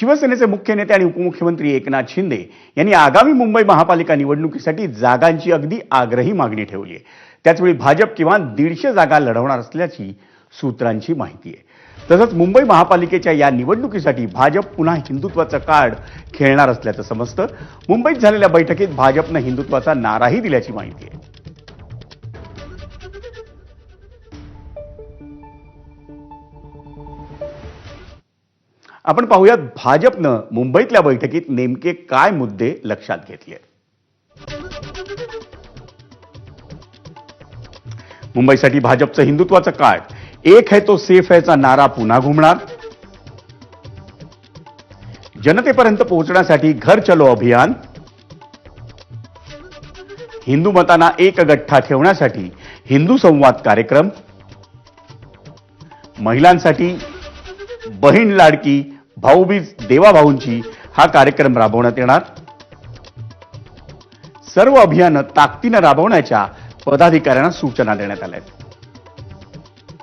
शिवसेनेचे मुख्य नेते आणि उपमुख्यमंत्री एकनाथ शिंदे यांनी आगामी मुंबई महापालिका निवडणुकीसाठी जागांची अगदी आग्रही मागणी ठेवली आहे. त्याचवेळी भाजप किमान दीडशे जागा लढवणार असल्याची सूत्रांची माहिती आहे. तसंच मुंबई महापालिकेच्या या निवडणुकीसाठी भाजप पुन्हा हिंदुत्वाचं कार्ड खेळणार असल्याचं समजतं. मुंबईत झालेल्या बैठकीत भाजपनं हिंदुत्वाचा नाराही दिल्याची माहिती आहे. आपण पाहूयात भाजपनं मुंबईतल्या बैठकीत नेमके काय मुद्दे लक्षात घेतले मुंबईसाठी भाजपचं हिंदुत्वाचं कार्ड एक है तो सेफ हैचा नारा पुन्हा घुमणार. जनतेपर्यंत पोहोचण्यासाठी घर चलो अभियान. हिंदू मतांना एक गठ्ठा ठेवण्यासाठी हिंदू संवाद कार्यक्रम. महिलांसाठी बहीण लाडकी भाऊबीज देवाभाऊंची हा कार्यक्रम राबवण्यात येणार. सर्व अभियानं ताकदीनं राबवण्याच्या पदाधिकाऱ्यांना सूचना देण्यात आल्या आहेत.